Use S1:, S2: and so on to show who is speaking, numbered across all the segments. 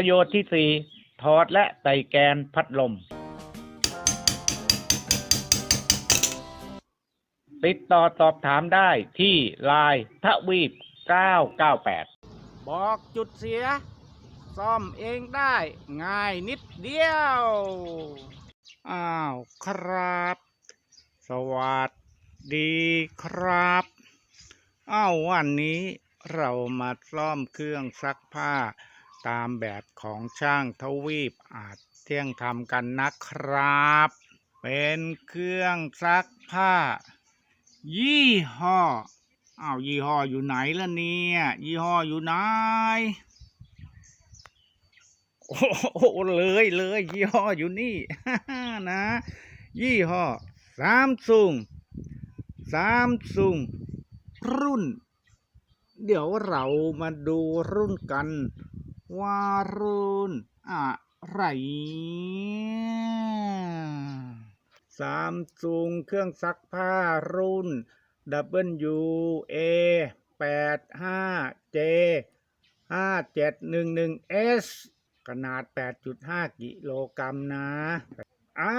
S1: ประโยชน์ที่สี่ถอดและใส่แกนพัดลม ติดต่อสอบถามได้ที่ไลน์ทวีป 998 บอกจุดเสีย ซ่อมเองได้ง่ายนิดเดียว อ้าวครับ สวัสดีครับ อ้าววันนี้เรามาซ่อมเครื่องซักผ้า ตามแบบของช่างทวีปอาจเที่ยงทำกันนะครับ เป็นเครื่องซักผ้า ยี่ห้ออ้าวยี่ห้ออยู่ไหนล่ะเนี่ย ยี่ห้ออยู่ไหนโอ้โหเลยเลยยี่ห้ออยู่นี่นะ ยี่ห้อสามซุงสามซุงรุ่น เดี๋ยวเรามาดูรุ่นกัน วารุ่นอะไรสามซุงเครื่องซักผ้ารุ่น W A แปดห้า J ห้าเจ็ดหนึ่งหนึ่ง S ขนาด 8.5 กิโลกรัมนะ อา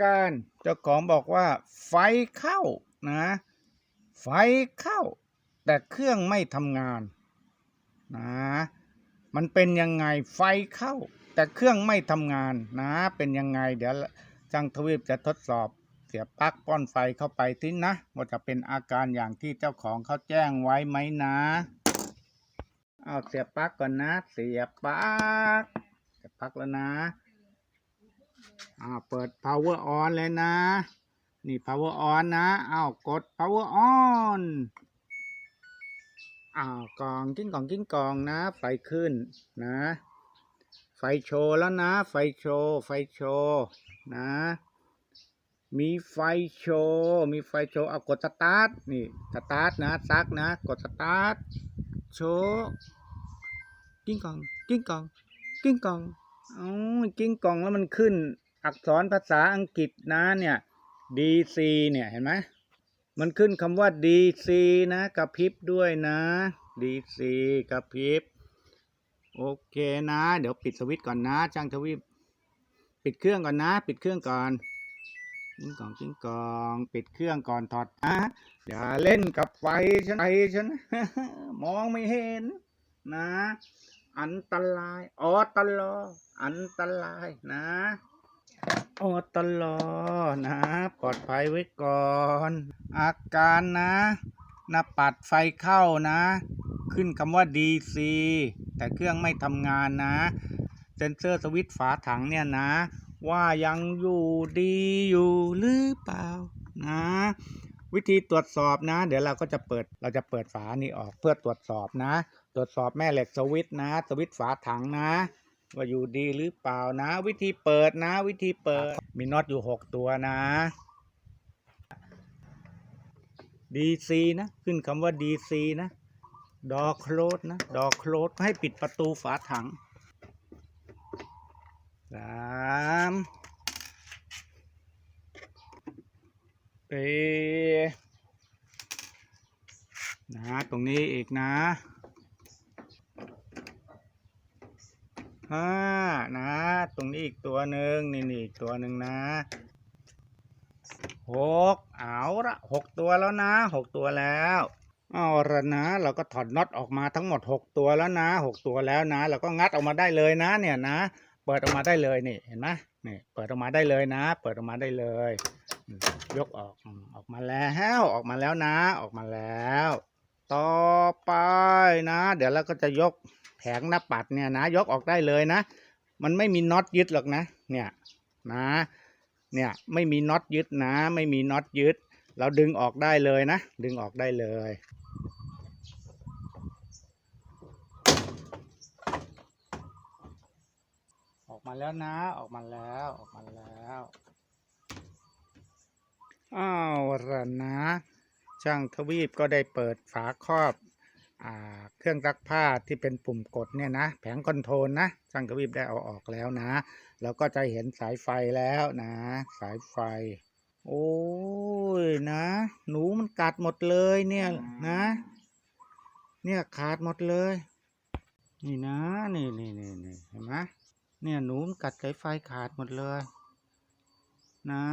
S1: การเจ้าของบอกว่า ไฟเข้านะ ไฟเข้า แต่เครื่องไม่ทำงานนะ มันเป็นยังไงไฟเข้า แต่เครื่องไม่ทำงานนะ เป็นยังไง เดี๋ยวจังทวีปจะทดสอบเสียบปลั๊กป้อนไฟเข้าไปทิ้นะว่าจะเป็นอาการอย่างที่เจ้าของเขาแจ้งไว้ไหมนะเอาเสียบปลั๊กก่อนนะ เสียบปลั๊กเสียบปลั๊กแล้วนะอ่าเปิด power on เลยนะ นี่ power on นะอ้าวกด power on อ้าวกล่องกิ้งกล่องกิ้งกล่องนะ ไฟขึ้นนะ ไฟโชว์แล้วนะ ไฟโชว์ไฟโชว์นะ มีไฟโชว์มีไฟโชว์เอากดสตาร์ทนี่สตาร์ทนะซักนะ กดสตาร์ทโชว์กิ้งกล่องกิ้งกล่องกิ้งกล่องอ๋อกิ้งกล่องแล้วมันขึ้น อักษรภาษาอังกฤษนะเนี่ย DC เนี่ยเห็นไหม มันขึ้นคำว่า DC นะกระพริบด้วยนะ DC กระพริบ โอเคนะ เดี๋ยวปิดสวิตช์ก่อนนะจ้างทวีปปิดเครื่องก่อนนะ ปิดเครื่องก่อนกิ้งกองกิ้งกองปิดเครื่องก่อนถอดนะอย่าเล่นกับไฟฉันไฟฉัน มองไม่เห็น นะ อันตรายออตลออันตรายนะ อตลอนะ ปลอดภัยไว้ก่อน อาการนะหน้าปัดไฟเข้านะ ขึ้นคำว่า DC แต่เครื่องไม่ทำงานนะ เซนเซอร์สวิตช์ฝาถังเนี่ยนะ ว่ายังอยู่ดีอยู่หรือเปล่านะ วิธีตรวจสอบนะ เดี๋ยวเราก็จะเปิดเราจะเปิดฝานี้ออกเพื่อตรวจสอบนะ ตรวจสอบแม่เหล็กสวิตช์นะ สวิตช์ฝาถังนะ ว่าอยู่ดีหรือเปล่านะ วิธีเปิดนะ วิธีเปิด มีน็อตอยู่หกตัวนะ DC นะ ขึ้นคำว่า DC นะดอโคลดนะดอโคลดให้ปิดประตูฝาถังสามสี่นะ ตรงนี้อีกนะ ห้านะ ตรงนี้อีกตัวหนึ่งนี่นี่อีกตัวหนึ่งนะหกเอาละหกตัวแล้วนะหกตัวแล้วเอาละนะเราก็ถอดน็อตออกมาทั้งหมดหกตัวแล้วนะหกตัวแล้วนะ เราก็งัดออกมาได้เลยนะ เนี่ยนะ เปิดออกมาได้เลยนี่เห็นไหมนี่เปิดออกมาได้เลยนะ เปิดออกมาได้เลย ยกออกออกมาแล้วออกมาแล้วนะ ออกมาแล้ว ต่อไปนะ เดี๋ยวเราก็จะยก ผงหน้าปัดเนี่ยนะ ยกออกได้เลยนะ มันไม่มีน็อตยึดหรอกนะ เนี่ยนะ เนี่ยไม่มีน็อตยึดนะ ไม่มีน็อตยึด เราดึงออกได้เลยนะ ดึงออกได้เลยออกมาแล้วนะ ออกมาแล้วออกมาแล้วอ้าวละนะ ช่างทวีปก็ได้เปิดฝาครอบ เครื่องซักผ้าที่เป็นปุ่มกดเนี่ยนะแผงคอนโทรลนะช่างทวีปได้เอาออกแล้วนะแล้วก็จะเห็นสายไฟแล้วนะ สายไฟ โอ้ยนะ หนูมันกัดหมดเลยเนี่ยนะ เนี่ยขาดหมดเลย นี่นะนี่นี่นี่นี่เห็นไหมเนี่ยหนูมันกัดสายไฟขาดหมดเลย นะ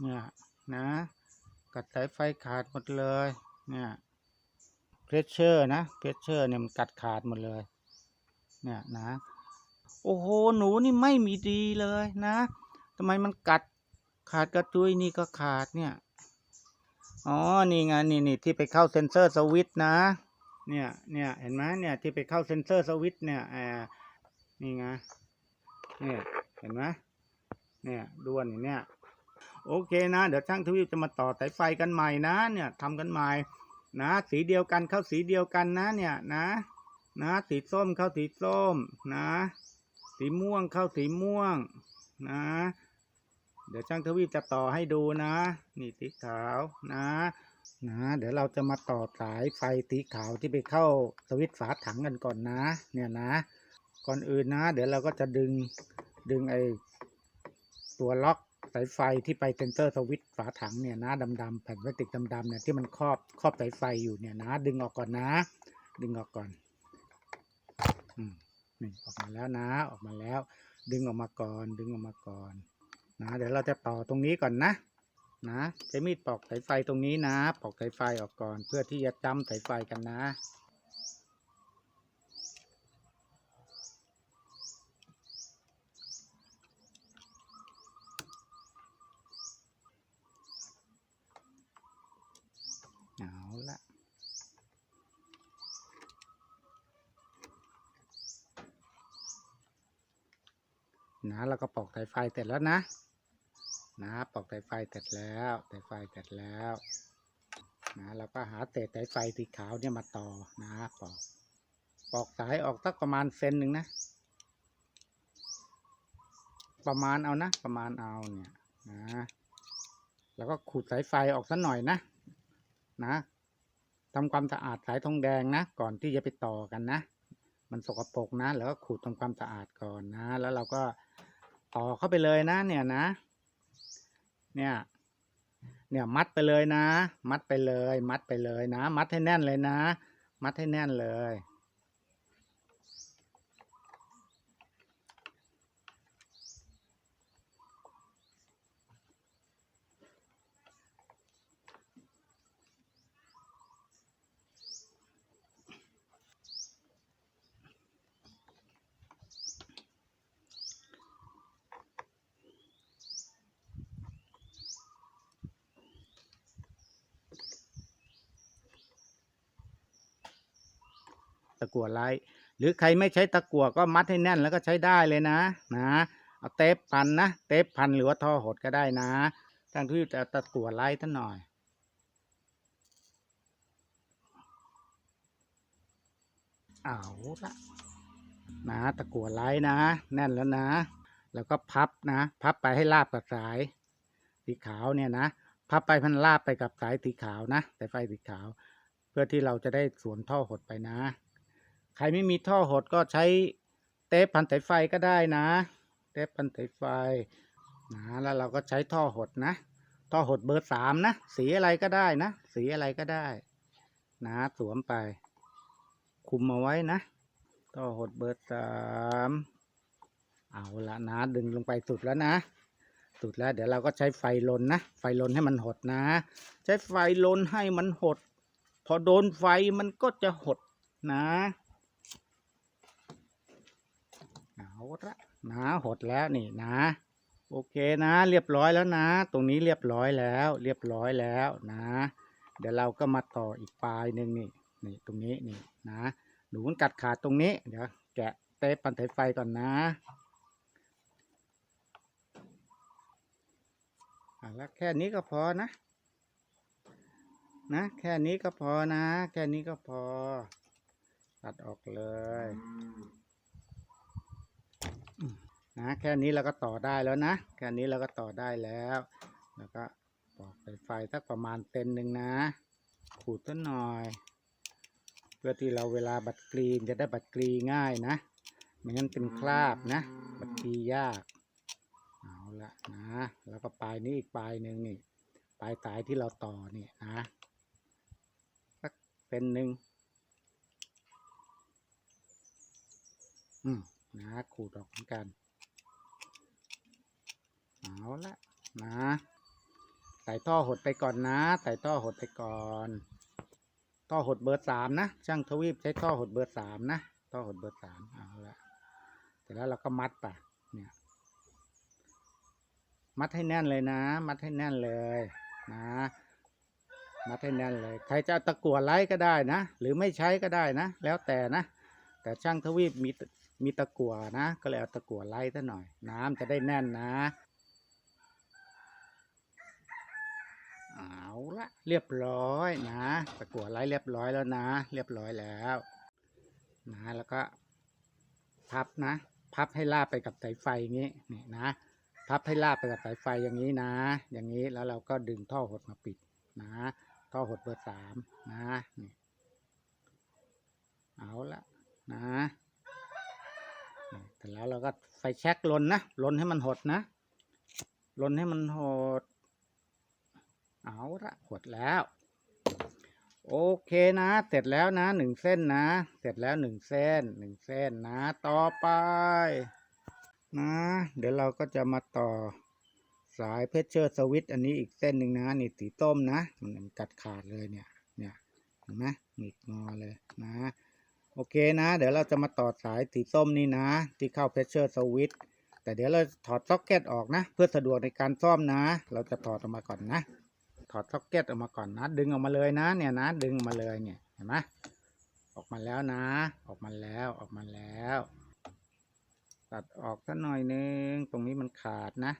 S1: เนี่ยนะ กัดสายไฟขาดหมดเลย เนี่ยเพรสเชอร์นะเพรสเชอร์เนี่ยมันกัดขาดหมดเลย เนี่ยนะ โอ้โห หนูนี่ไม่มีดีเลยนะทำไมมันกัดขาดกระจุยนี่ก็ขาดเนี่ย อ๋อ นี่ไงนี่นี่ที่ไปเข้าเซ็นเซอร์สวิตช์นะ เนี่ยเนี่ยเห็นไหมเนี่ยที่ไปเข้าเซ็นเซอร์สวิตช์เนี่ยอ่านี่ไงเนี่ยเห็นไหมเนี่ยด้วนอย่างเนี้ย โอเคนะ เดี๋ยวช่างทวีปจะมาต่อสายไฟกันใหม่นะ เนี่ยทำกันใหม่นะ สีเดียวกันเข้าสีเดียวกันนะเนี่ยนะ นะสีส้มเข้าสีส้มนะ สีม่วงเข้าสีม่วงนะ เดี๋ยวช่างทวีปจะต่อให้ดูนะ นี่สีขาวนะนะ เดี๋ยวเราจะมาต่อสายไฟสีขาวที่ไปเข้าสวิตช์ฝาถังกันก่อนนะ เนี่ยนะ ก่อนอื่นนะ เดี๋ยวเราก็จะดึงดึงไอตัวล็อก สายไฟที่ไปเซนเซอร์สวิตช์ฝาถังเนี่ยนะดำๆแผ่นพลาสติกดำๆเนี่ยที่มันครอบครอบสายไฟอยู่เนี่ยนะ ดึงออกก่อนนะ ดึงออกก่อนอืมนี่ออกมาแล้วนะ ออกมาแล้ว ดึงออกมาก่อนดึงออกมาก่อนนะเดี๋ยวเราจะต่อตรงนี้ก่อนนะ นะใช้มีดปอกสายไฟตรงนี้นะ ปอกสายไฟออกก่อน เพื่อที่จะจำสายไฟกันนะ ละนะเราก็ปอกสายไฟเสร็จแล้วนะ นะปอกสายไฟเสร็จแล้วสายไฟเสร็จแล้วนะเราก็หาเศษสายไฟสีขาวเนี่ยมาต่อนะปอกปอกสายออกสักประมาณเซนหนึ่งนะ ประมาณเอานะ ประมาณเอาเนี่ยนะแล้วก็ขูดสายไฟออกสักหน่อยนะ นะ ทำความสะอาดสายทองแดงนะ ก่อนที่จะไปต่อกันนะ มันสกปรกนะ แล้วก็ขูดทำความสะอาดก่อนนะ แล้วเราก็ต่อเข้าไปเลยนะ เนี่ยนะ เนี่ย เนี่ยมัดไปเลยนะ มัดไปเลย มัดไปเลยนะ มัดให้แน่นเลยนะ มัดให้แน่นเลย ตะกั่วไล่หรือใครไม่ใช้ตะกั่วก็มัดให้แน่นแล้วก็ใช้ได้เลยนะนะเอาเทปพันนะเทปพันหรือว่าท่อหดก็ได้นะทางที่จะตะกั่วไล่ท่านหน่อยเอาละนะตะกั่วไล่นะ แน่นแล้วนะ แล้วก็พับนะ พับไปให้ราบกับสายสีขาวเนี่ยนะพับไปพันราบไปกับสายสีขาวนะสายไฟสีขาว เพื่อที่เราจะได้สวนท่อหดไปนะ ใครไม่มีท่อหดก็ใช้เทปพันสายไฟก็ได้นะเทปพันสายไฟนะแล้วเราก็ใช้ท่อหดนะ ท่อหดเบอร์สามนะ สีอะไรก็ได้นะ สีอะไรก็ได้ นะสวมไป คุมเอาไว้นะ ท่อหดเบอร์สามเอาละนะ ดึงลงไปสุดแล้วนะ สุดแล้ว เดี๋ยวเราก็ใช้ไฟลนนะ ไฟลนให้มันหดนะ ใช้ไฟลนให้มันหด พอโดนไฟมันก็จะหดนะ เอาละนะหดแล้วนี่นะ โอเคนะ เรียบร้อยแล้วนะ ตรงนี้เรียบร้อยแล้ว เรียบร้อยแล้วนะ เดี๋ยวเราก็มาต่ออีกปลายหนึ่งนี่นี่ตรงนี้นี่นะหนูมันกัดขาดตรงนี้เดี๋ยวแกะเทปปันสายไฟก่อนนะอะแล้วแค่นี้ก็พอนะนะแค่นี้ก็พอนะ แค่นี้ก็พอ ตัดออกเลย นะแค่นี้เราก็ต่อได้แล้วนะ แค่นี้เราก็ต่อได้แล้ว แล้วก็ปอกสายไฟสักประมาณเซนหนึ่งนะขูดต้นหน่อย เพื่อที่เราเวลาบัดกรีนจะได้บัดกรีง่ายนะไม่งั้นเป็นคราบนะ บัดกรียากเอาละนะ แล้วก็ปลายนี้อีกปลายหนึ่งนี่ปลายสายที่เราต่อนี่นะสักเป็นหนึ่งอืมนะขูดออกเหมือนกัน เอาละนะใส่ท่อหดไปก่อนนะใส่ท่อหดไปก่อน ท่อหดเบอร์สามนะ ช่างทวีปใช้ท่อหดเบอร์สามนะท่อหดเบอร์สามเอาละเสร็จแล้วเราก็มัดไปเนี่ยมัดให้แน่นเลยนะ มัดให้แน่นเลยนะมัดให้แน่นเลย ใครจะเอาตะกั่วไล่ก็ได้นะ หรือไม่ใช้ก็ได้นะ แล้วแต่นะ แต่ช่างทวีปมีมีตะกั่วนะ ก็เลยเอาตะกั่วไล่ซะหน่อย น้ำจะได้แน่นนะ เอาละเรียบร้อยนะตะกั่วไล่เรียบร้อยแล้วนะ เรียบร้อยแล้วนะแล้วก็พับนะ พับให้ลาบไปกับสายไฟอย่างนี้นี่นะ พับให้ลาบไปกับสายไฟอย่างนี้นะ อย่างนี้แล้วเราก็ดึงท่อหดมาปิดนะท่อหดเบอร์สามนะนี่เอาละนะแต่แล้วเราก็ไฟแช็กลนนะลนให้มันหดนะลนให้มันหด เอาละหดแล้ว โอเคนะ เสร็จแล้วนะหนึ่งเส้นนะ เสร็จแล้วหนึ่งเส้นหนึ่งเส้นนะ ต่อไป นะ เดี๋ยวเราก็จะมาต่อสายเพชเชอร์สวิตอันนี้อีกเส้นหนึ่งนะนี่สีต้มนะมันมันกัดขาดเลยเนี่ย เนี่ยเห็นไหมหงิกงอเลยนะ โอเคนะ เดี๋ยวเราจะมาต่อสายสีส้มนี่นะ ที่เข้าเพชเชอร์สวิตแต่เดี๋ยวเราถอดซ็อกเก็ตออกนะ เพื่อสะดวกในการซ่อมนะ เราจะถอดออกมาก่อนนะ ถอดซ็อกเก็ตออกมาก่อนนะ ดึงออกมาเลยนะ เนี่ยนะ ดึงออกมาเลยเนี่ยเห็นไหมออกมาแล้วนะ ออกมาแล้วออกมาแล้ว ตัดออกสักหน่อยนึงตรงนี้มันขาดนะ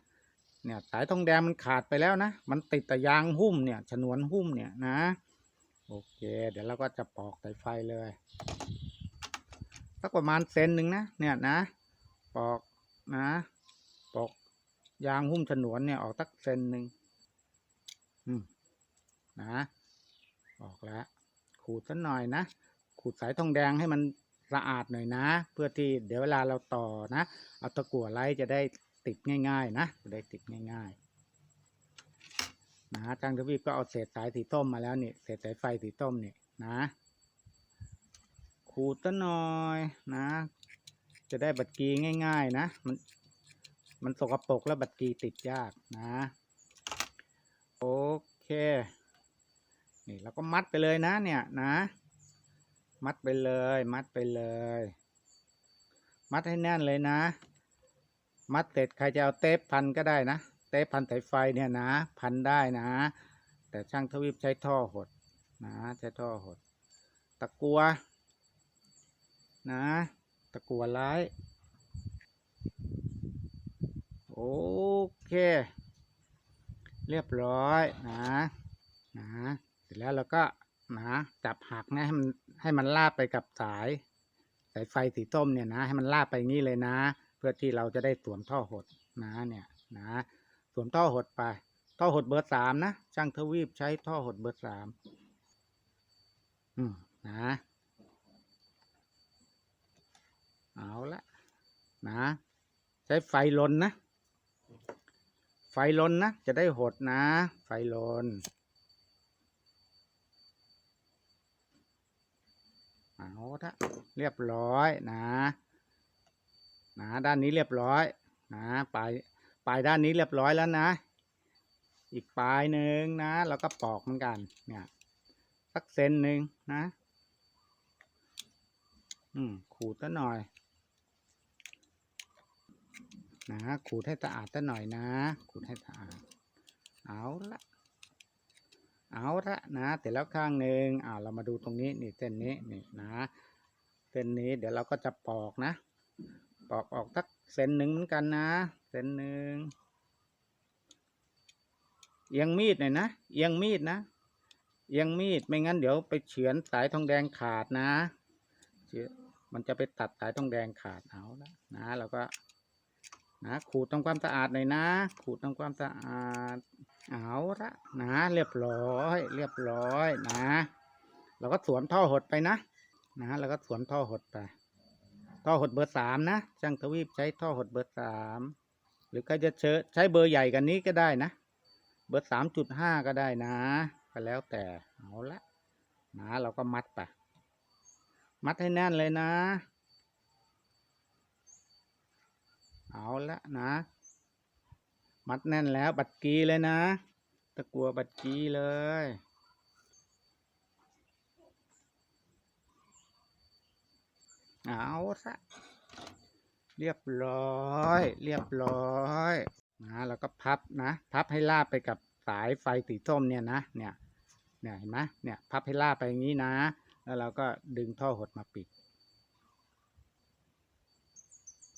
S1: เนี่ยสายทองแดงมันขาดไปแล้วนะ มันติดแต่ยางหุ้มเนี่ยฉนวนหุ้มเนี่ยนะ โอเค เดี๋ยวเราก็จะปอกสายไฟเลยสักประมาณเซนหนึ่งนะเนี่ยนะ ปอกนะ ปอกยางหุ้มฉนวนเนี่ยออกสักเซนหนึ่ง นะ ออกแล้วขูดสักหน่อยนะ ขูดสายทองแดงให้มันสะอาดหน่อยนะ เพื่อที่เดี๋ยวเวลาเราต่อนะ เอาตะกั่วไล่จะได้ติดง่าย ๆ นะจะได้ติดง่ายๆนะจางทวีปก็เอาเศษสายสีส้มมาแล้วนี่เศษสายไฟสีส้มนี่นะขูดสักหน่อยนะ จะได้บัดกีง่าย ๆ นะ มันมันสกปรกแล้วบัดกีติดยากนะ โอเค นี่เราก็มัดไปเลยนะเนี่ยนะ มัดไปเลย มัดไปเลย มัดให้แน่นเลยนะ มัดเสร็จใครจะเอาเทปพันก็ได้นะ เทปพันสายไฟเนี่ยนะ พันได้นะ แต่ช่างทวีปใช้ท่อหดนะใช้ท่อหด ตะกัว นะ ตะกัวร้ายโอเค เรียบร้อยนะนะ สร็จแล้วเราก็นะจับหักนะให้มันให้มันลาบไปกับสาย สายไฟสีส้มเนี่ยนะ ให้มันลาบไปงนี้เลยนะ เพื่อที่เราจะได้สวมท่อหดนะเนี่ยนะสวมท่อหดไป ท่อหดเบอร์สามนะช่างทวีปใช้ท่อหดเบอร์สามอืมนะเอาละนะใช้ไฟลนนะ ไฟลนนะจะได้หดนะ ไฟลน เอาละเรียบร้อยนะนะด้านนี้เรียบร้อยนะปลายปลายด้านนี้เรียบร้อยแล้วนะ อีกปลายหนึ่งนะเราก็ปอกเหมือนกันเนี่ยสักเซนหนึ่งนะ อืมขูดซะหน่อย นะขูดให้สะอาดซะหน่อยนะขูดให้สะอาดเอาละ เอาละนะเสร็จแล้วข้างหนึ่งอ่าเรามาดูตรงนี้นี่เส้นนี้นี่นะเส้นนี้เดี๋ยวเราก็จะปอกนะ ปอกออกสักเส้นหนึ่งเหมือนกันนะเส้นหนึ่งเอียงมีดหน่อยนะเอียงมีดนะเอียงมีดไม่งั้นเดี๋ยวไปเฉือนสายทองแดงขาดนะมันจะไปตัดสายทองแดงขาดเอาละนะเราก็นะขูดทำความสะอาดหน่อยนะ ขูดทำความสะอาด เอาละนะเรียบร้อย เรียบร้อยนะ เราก็สวมท่อหดไปนะนะเราก็สวมท่อหดไป ท่อหดเบอร์สามนะช่างทวีปใช้ท่อหดเบอร์สามหรือใครจะเชใช้เบอร์ใหญ่กันนี้ก็ได้นะ เบอร์สามจุดห้าก็ได้นะก็แล้วแต่เอาละนะเราก็มัดไปมัดให้แน่นเลยนะ เอาละนะ มัดแน่นแล้วบัดกีเลยนะ ตะกัวบัดกีเลย เอาละเรียบร้อย เรียบร้อยนะแล้วก็พับนะ พับให้ลาบไปกับสายไฟสีส้มเนี่ยนะเนี่ยเนี่ยเห็นไหมเนี่ยพับให้ลาบไปอย่างนี้นะ แล้วเราก็ดึงท่อหดมาปิด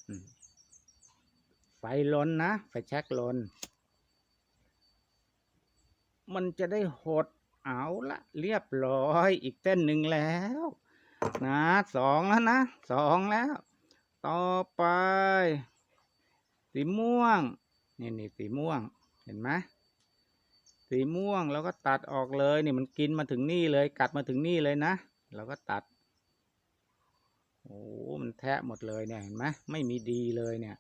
S1: อืม ไฟลนนะไฟแช็กลนมันจะได้หดเอาละเรียบร้อยอีกเส้นหนึ่งแล้ว นะสองแล้วนะสองแล้ว ต่อไป สีม่วงนี่นี่สีม่วงเห็นไหมสีม่วงแล้วก็ตัดออกเลยนี่มันกินมาถึงนี่เลย กัดมาถึงนี่เลยนะเราก็ตัดโอ้มันแทะหมดเลยเนี่ยเห็นไหมไม่มีดีเลยเนี่ย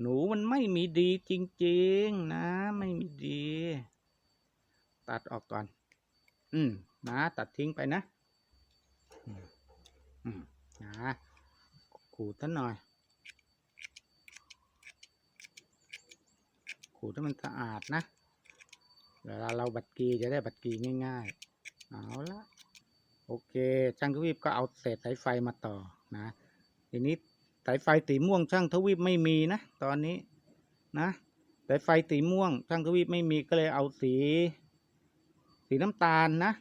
S1: หนูมันไม่มีดีจริง ๆ นะ ไม่มีดี ตัดออกก่อน อืมนะตัดทิ้งไปนะอืมอืมนะขูดท่านหน่อย ขูดให้มันสะอาดนะ เวลาเราบัดกีจะได้บัดกีง่ายๆ เอาละโอเคช่างทวีปก็เอาเศษสายไฟมาต่อนะ ทีนี้ สายไฟสีม่วงช่างทวีปไม่มีนะตอนนี้นะสายไฟสีม่วงช่างทวีปไม่มีก็เลยเอาสี สีน้ำตาลนะ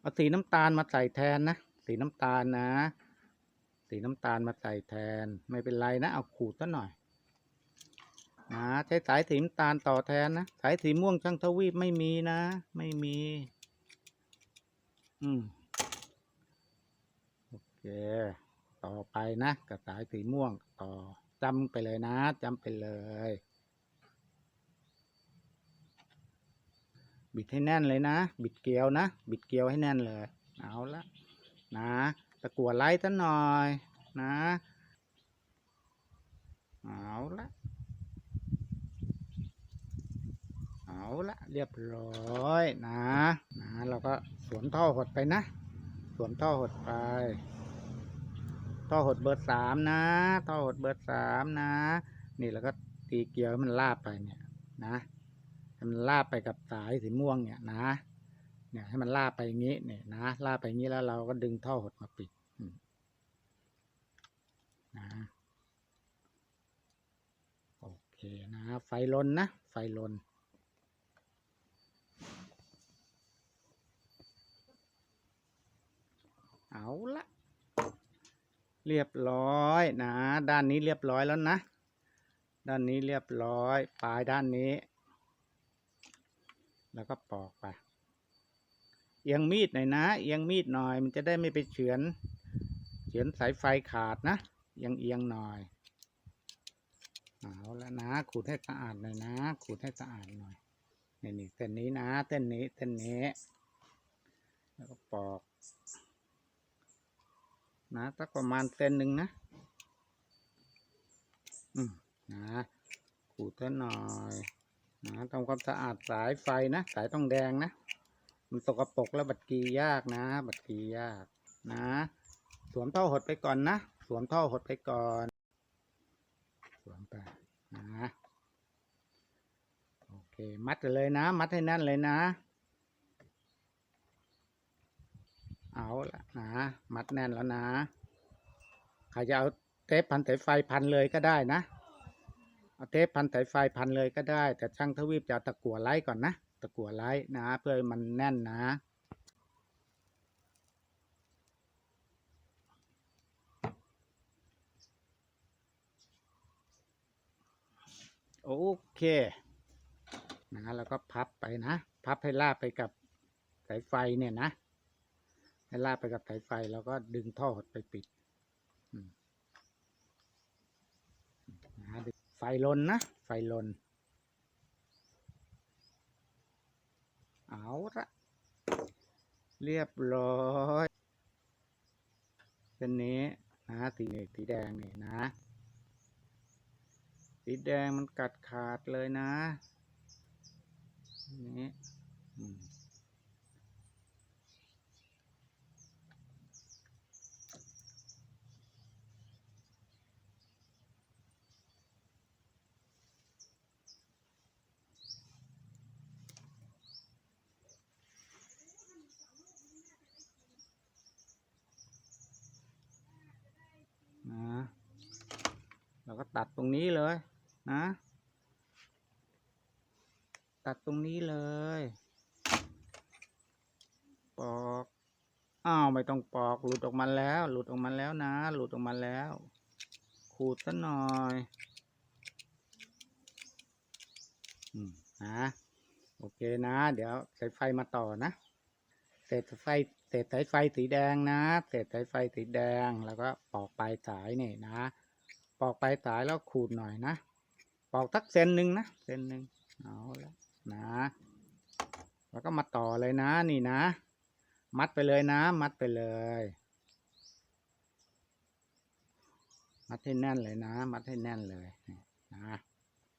S1: เอาสีน้ำตาลมาใส่แทนนะสีน้ำตาลนะ สีน้ำตาลมาใส่แทนไม่เป็นไรนะเอาขูดซะหน่อยนะใช้สายสีน้ำตาลต่อแทนนะสายสีม่วงช่างทวีปไม่มีนะ ไม่มี อืมโอเค ต่อไปนะกับสายสีม่วงต่อจำไปเลยนะจำไปเลย บิดให้แน่นเลยนะ บิดเกลียวนะ บิดเกลียวให้แน่นเลย เอาละนะตะกัวไล่ซะหน่อยนะ เอาละเอาละเรียบร้อยนะนะเราก็สวมท่อหดไปนะ สวมท่อหดไป ท่อหดเบอร์สามนะท่อหดเบอร์สามนะ นี่แล้วก็ตีเกลียวมันลาบไปเนี่ยนะให้มันลาบไปกับสายสีม่วงเนี่ยนะ เนี่ยให้มันลาบไปอย่างนี้เนี่ยนะลาบไปอย่างนี้แล้วเราก็ดึงท่อหดมาปิดนะโอเคนะ ไฟลนนะ ไฟลนเอาละ เรียบร้อยนะ ด้านนี้เรียบร้อยแล้วนะ ด้านนี้เรียบร้อย ปลายด้านนี้ แล้วก็ปอกไป เอียงมีดหน่อยนะ เอียงมีดหน่อย มันจะได้ไม่ไปเฉือน เฉือนสายไฟขาดนะเอียงเอียงหน่อย เอาละนะ ขูดให้สะอาดหน่อยนะ ขูดให้สะอาดหน่อยนี่นี่เส้นนี้นะ เส้นนี้ เส้นนี้ แล้วก็ปอก นะสักประมาณเซนหนึ่งนะ อืมนะขูดซะหน่อยนะทำความสะอาดสายไฟนะ สายทองแดงนะ มันสกปรกแล้วบัดกียากนะ บัดกียากนะ สวมท่อหดไปก่อนนะ สวมท่อหดไปก่อน สวมไปนะ โอเค มัดเลยนะ มัดให้แน่นเลยนะ เอาละนะมัดแน่นแล้วนะใครจะเอาเทปพันสายไฟพันเลยก็ได้นะ เอาเทปพันสายไฟพันเลยก็ได้ แต่ช่างทวีปจะตะกั่วไล่ก่อนนะตะกั่วไล่นะเพื่อมันแน่นนะโอเคนะแล้วก็พับไปนะ พับให้ลาบไปกับสายไฟเนี่ยนะ ให้ลาบไปกับสายไฟแล้วก็ดึงท่อหดไปปิดไฟลนนะ ไฟลน เอาละเรียบร้อยเส้นนี้นะสีเหล็กสีแดงเนี่ยนะ สีแดงมันกัดขาดเลยนะ นี่อืมนะเราก็ ตัดตรงนี้เลยนะ ตัดตรงนี้เลยปอกอ้าวไม่ต้องปอกหลุดออกมาแล้ว หลุดออกมาแล้วนะ หลุดออกมาแล้ว ขูดซะหน่อยอืมนะโอเคนะ เดี๋ยวสายไฟมาต่อนะเศษไฟเศษสายไฟสีแดงนะเศษสายไฟสีแดงแล้วก็ปอกปลายสายนี่นะ ปอกปลายสายแล้วขูดหน่อยนะปอกทักเซนหนึ่งนะเซนหนึ่งเอาละนะ แล้วก็มาต่อเลยนะนี่นะ มัดไปเลยนะ มัดไปเลย มัดให้แน่นเลยนะ มัดให้แน่นเลยนี่นะ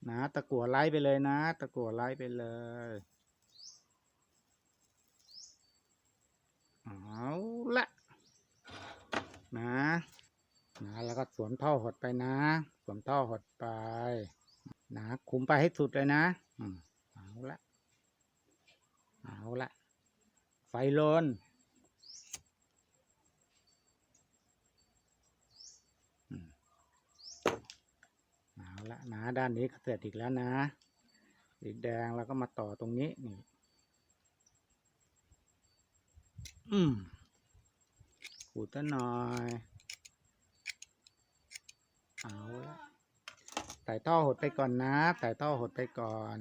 S1: นะตะกั่วไล่ไปเลยนะ ตะกั่วไล่ไปเลยเอาละนะ นะแล้วก็สวมท่อหดไปนะ สวมท่อหดไป นะคุมไปให้สุดเลยนะอืมเอาละเอาละไฟลนเอาละนะด้านนี้ก็เสร็จอีกแล้วนะสีแดงแล้วก็มาต่อตรงนี้นี่อืมขูดซะหน่อย เอาละใส่ท่อหดไปก่อนนะใส่ท่อหดไปก่อน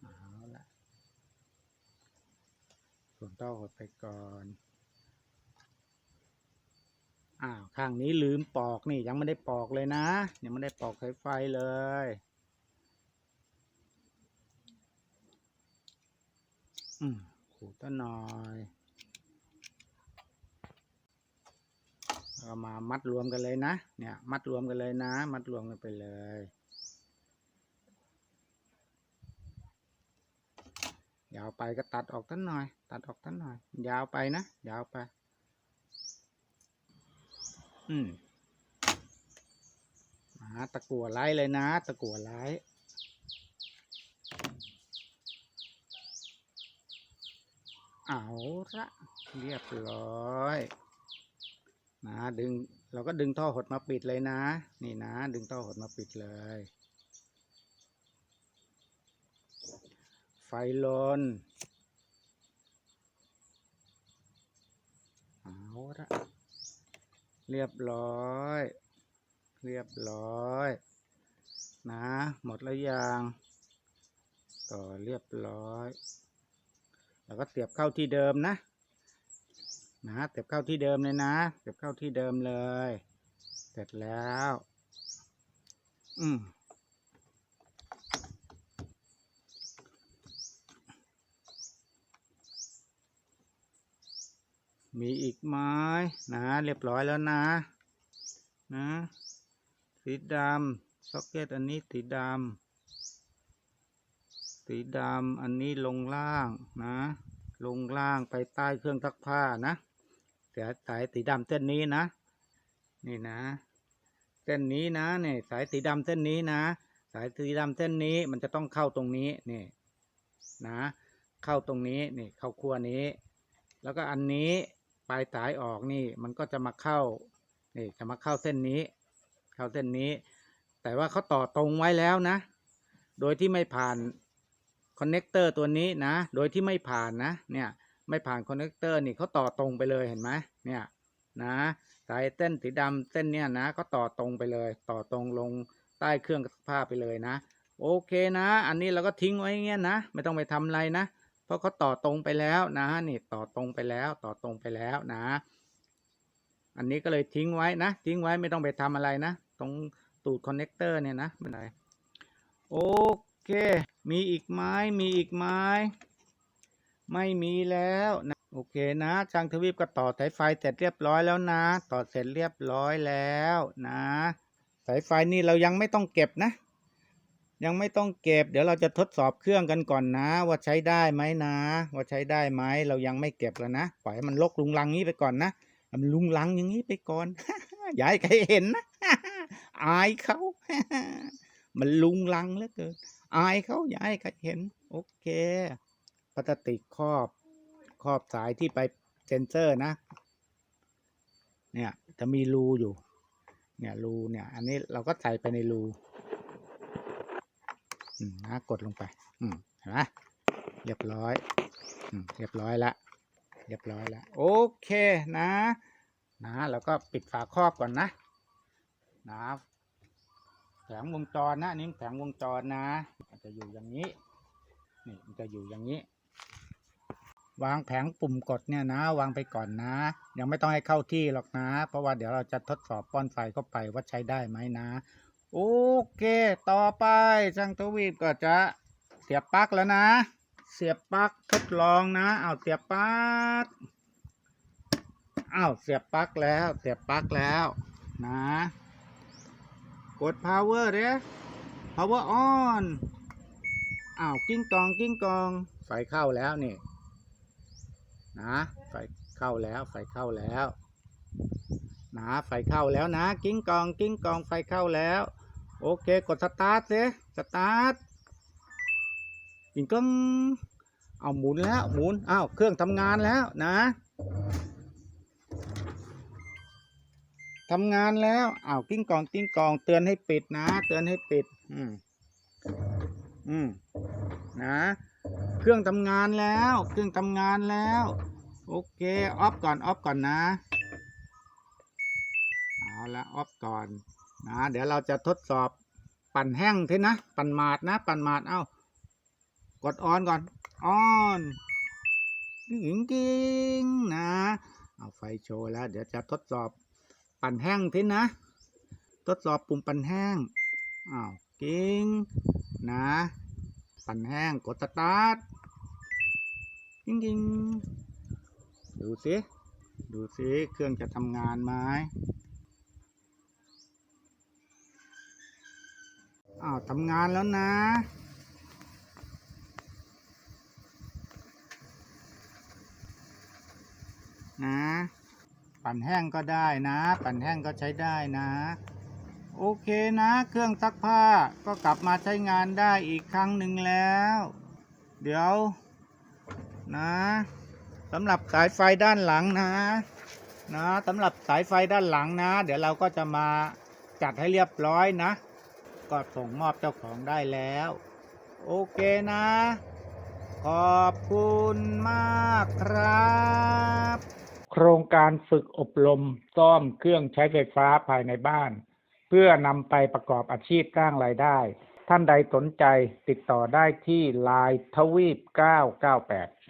S1: เอาละส่วนท่อหดไปก่อนอ้าวข้างนี้ลืมปอกนี่ยังไม่ได้ปอกเลยนะยังไม่ได้ปอกสายไฟเลยอืมขูดซะหน่อย ก็มามัดรวมกันเลยนะ เนี่ย มัดรวมกันเลยนะ มัดรวมกันไปเลย ยาวไปก็ตัดออกทั้งหน่อย ตัดออกทั้งหน่อย ยาวไปนะ ยาวไป อืมหาตะกัวไล่เลยนะ ตะกัวไล่เอาละเรียบร้อย นะดึงเราก็ดึงท่อหดมาปิดเลยนะ นี่นะ ดึงท่อหดมาปิดเลย ไฟลนเอาละเรียบร้อย เรียบร้อย นะ หมดแล้วยัง ต่อเรียบร้อย แล้วก็เสียบเข้าที่เดิมนะ นะเสียบเข้าที่เดิมเลยนะเสียบเข้าที่เดิมเลย เสร็จแล้ว อืมมีอีกไม้นะ เรียบร้อยแล้วนะ นะ สีดำซ็อกเก็ตอันนี้สีดำสีดำอันนี้ลงล่างนะ ลงล่างไปใต้เครื่องซักผ้านะ เสียสายสีดำเส้นนี้นะ นี่นะ เส้นนี้นะเนี่ยสายสีดำเส้นนี้นะ สายสีดำเส้นนี้มันจะต้องเข้าตรงนี้นี่นะ เข้าตรงนี้นี่เข้าขั้วนี้ แล้วก็อันนี้ปลายสายออกนี่มันก็จะมาเข้านี่จะมาเข้าเส้นนี้ เข้าเส้นนี้ แต่ว่าเขาต่อตรงไว้แล้วนะ โดยที่ไม่ผ่านคอนเนคเตอร์ตัวนี้นะ โดยที่ไม่ผ่านนะ เนี่ย ไม่ผ่านคอนเนคเตอร์นี่เขาต่อตรงไปเลยเห็นไหมเนี่ยนะสายเส้นสีดำเส้นเนี้ยนะก็ต่อตรงไปเลย ต่อตรงลงใต้เครื่องผ้าไปเลยนะ โอเคนะ อันนี้เราก็ทิ้งไว้เงี้ยนะ ไม่ต้องไปทำอะไรนะ เพราะเขาต่อตรงไปแล้วนะนี่ต่อตรงไปแล้วต่อตรงไปแล้วนะ อันนี้ก็เลยทิ้งไว้นะ ทิ้งไว้ไม่ต้องไปทำอะไรนะ ตรงตูดคอนเนคเตอร์เนี่ยนะไม่เป็นไรโอเค มีอีกไหมมีอีกไหม ไม่มีแล้วนะโอเคนะช่างทวีปก็ต่อสายไฟเสร็จเรียบร้อยแล้วนะ ต่อเสร็จเรียบร้อยแล้วนะ สายไฟนี่เรายังไม่ต้องเก็บนะ ยังไม่ต้องเก็บ เดี๋ยวเราจะทดสอบเครื่องกันก่อนนะ ว่าใช้ได้ไหมนะ ว่าใช้ได้ไหมเรายังไม่เก็บแล้วนะปล่อยให้มันลกลุงลังนี้ไปก่อนนะมันลุงลังอย่างนี้ไปก่อนอย่าให้ใครเห็นนะอายเขามันลุงลังเหลือเกินอายเขาอย่าให้ใครเห็น โอเค พลาสติกครอบครอบสายที่ไปเซนเซอร์นะ เนี่ยจะมีรูอยู่ เนี่ยรูเนี่ย อันนี้เราก็ใส่ไปในรูนะกดลงไปเห็นไหมเรียบร้อยอเรียบร้อยละเรียบร้อยละโอเคนะ นะแล้วก็ปิดฝาครอบก่อนนะนะแผงวงจรนะนนี่แผงวงจรนะ มันจะอยู่อย่างนี้ นี่มันจะอยู่อย่างนี้ วางแผงปุ่มกดเนี่ยนะ วางไปก่อนนะ ยังไม่ต้องให้เข้าที่หรอกนะ เพราะว่าเดี๋ยวเราจะทดสอบป้อนไฟเข้าไปว่าใช้ได้ไหมนะ โอเค ต่อไปช่างทวีปก็จะเสียบปลั๊กแล้วนะ เสียบปลั๊กทดลองนะเอาเสียบปลั๊กอ้าวเสียบปลั๊กแล้วเสียบปลั๊กแล้วนะ กด power เด้ power on อ้าวกิ้งกองกิ้งกองไฟเข้าแล้วนี่ นะไฟเข้าแล้วไฟเข้าแล้วนะไฟเข้าแล้วนะ กิ้งกองกิ้งกองไฟเข้าแล้ว โอเคกดสตาร์ทสิสตาร์ทกิ้งกองเอาหมุนแล้วหมุนอ้าวเครื่องทำงานแล้วนะทำงานแล้วอ้าวกิ้งกองกิ้งกอง เตือนให้ปิดนะ เตือนให้ปิด อืมอืมนะ เครื่องทำงานแล้ว เครื่องทำงานแล้ว โอเค ออฟก่อน ออฟก่อนนะ เอาละออฟก่อนนะ เดี๋ยวเราจะทดสอบปั่นแห้งทีนะ ปั่นหมาดนะ ปั่นหมาด เอากดออนก่อน ออนกิ้งกิ้งนะ เอาไฟโชว์แล้ว เดี๋ยวจะทดสอบปั่นแห้งทีนะ ทดสอบปุ่มปั่นแห้ง อ้าวกิ้งนะ ปั่นแห้งกดสตาร์ทกิ้งกิ้งดูสิดูสิเครื่องจะทำงานไหมอ้าวทำงานแล้วนะนะ ปั่นแห้งก็ได้นะ ปั่นแห้งก็ใช้ได้นะ โอเคนะ เครื่องซักผ้าก็กลับมาใช้งานได้อีกครั้งหนึ่งแล้ว เดี๋ยวนะสำหรับสายไฟด้านหลังนะ นะสำหรับสายไฟด้านหลังนะ เดี๋ยวเราก็จะมาจัดให้เรียบร้อยนะ ก็ส่งมอบเจ้าของได้แล้ว โอเคนะ ขอบคุณมากครับ โครงการฝึกอบรมซ่อมเครื่องใช้ไฟฟ้าภายในบ้าน พื่อนำไปประกอบอาชีพสร้างรายได้ ท่านใดสนใจติดต่อได้ที่ Line ทวีป 998